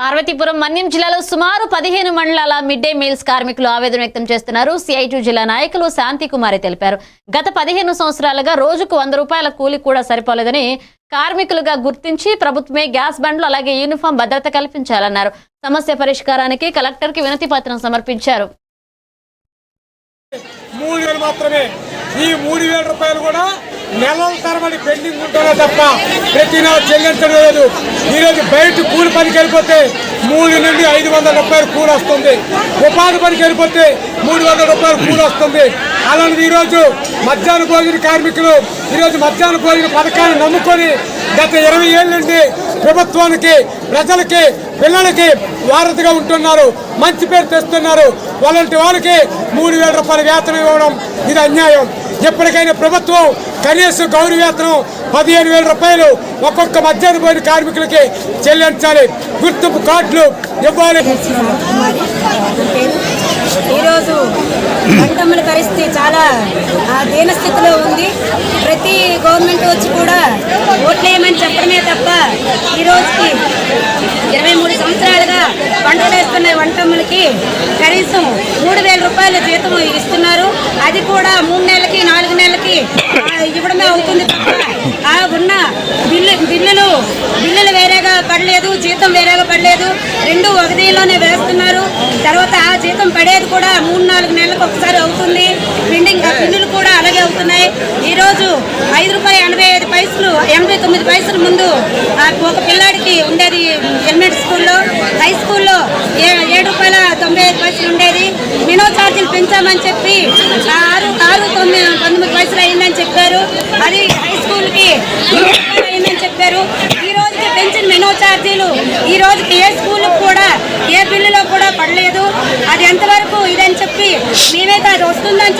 పార్వతీపురం మన్యం జిల్లాలో సుమారు పదిహేను మండలాల మిడ్ డే మీల్స్ కార్మికులు ఆవేదన వ్యక్తం చేస్తున్నారు. సిఐటి జిల్లా నాయకులు శాంతి కుమారి తెలిపారు. గత పదిహేను సంవత్సరాలుగా రోజుకు వంద రూపాయల కూలి కూడా సరిపోలేదని కార్మికులుగా గుర్తించి ప్రభుత్వమే గ్యాస్ బండ్లు అలాగే యూనిఫామ్ భద్రత కల్పించాలన్నారు. సమస్య పరిష్కారానికి కలెక్టర్కి వినతి పత్రం సమర్పించారు. మూడు వేలు మాత్రమే. ఈ మూడు వేల రూపాయలు కూడా నెలల తరబడి పెండింగ్ ఉంటుందో తప్ప ప్రతి నెల చెల్లించడం లేదు. ఈరోజు బయట కూలి పనికి వెళ్ళిపోతే మూడు నుండి ఐదు వందల రూపాయలు కూలి వస్తుంది. ఉపాధి పనికి వెళ్ళిపోతే మూడు వందల రూపాయలు కూలి వస్తుంది. అలాంటిది ఈరోజు మధ్యాహ్న భోజన కార్మికులు ఈరోజు మధ్యాహ్న భోజన పథకాన్ని నమ్ముకొని గత ఇరవై ఏళ్ళ నుండి ప్రభుత్వానికి ప్రజలకి పిల్లలకి వారధిగా ఉంటున్నారు. మంచి పేరు తెస్తున్నారు. అలాంటి వాళ్ళకి మూడు వేల రూపాయల వేతనం ఇవ్వడం ఇది అన్యాయం. ఎప్పటికైనా ప్రభుత్వం కనీస గౌరవేతనం పదిహేను వేల రూపాయలు ఒక్కొక్క మధ్యాహ్న పోయిన కార్మికులకి చెల్లించాలి. గుర్తింపు కార్డులు ఇవ్వాలి. ఈరోజు పంటమ్మల పరిస్థితి చాలా దీనస్థితిలో ఉంది. ప్రతి గవర్నమెంట్ వచ్చి కూడా ఓట్లేయమని చెప్పడమే తప్ప ఈరోజుకి ఇరవై మూడు సంవత్సరాలుగా పంటలు వేస్తున్న వంటమ్మలకి కనీసం మూడు వేల రూపాయల జీతం అది కూడా మూడు నెలలకి నాలుగు నెలలకి ఇవ్వడమే అవుతుంది తప్ప ఆ ఉన్న బిల్లు బిల్లులు బిల్లులు వేరేగా పడలేదు జీతం వేరేగా పడలేదు. రెండు ఒకటిలోనే వేస్తున్నారు. తర్వాత ఆ జీతం పడేది కూడా మూడు నాలుగు నెలలకు ఒకసారి అవుతుంది. పెండింగ్ బిల్లులు కూడా అలాగే అవుతున్నాయి. ఈరోజు ఐదు రూపాయలు ఎనభై ఐదు పైసలు ఎనభై తొమ్మిది పైసల ముందు ఒక పిల్లాడికి ఉండేది ఎలిమెంటరీ స్కూల్లో. హై స్కూల్లో ఏ ఏడు రూపాయల తొంభై ఐదు పైసలు ఉండేది పెంచామని చెప్పి ఆరు ఆరు తొమ్మిది పంతొమ్మిది వయసులు అయిందని చెప్పారు. అది హై స్కూల్కి అయిందని చెప్పారు. ఈ రోజుకి పెంచిన మెనో ఛార్జీలు ఈ రోజుకి ఏ స్కూల్ కూడా ఏ బిల్లులో కూడా పడలేదు. అది ఎంతవరకు ఇదని చెప్పి మేమైతే అది వస్తుందని చెప్పి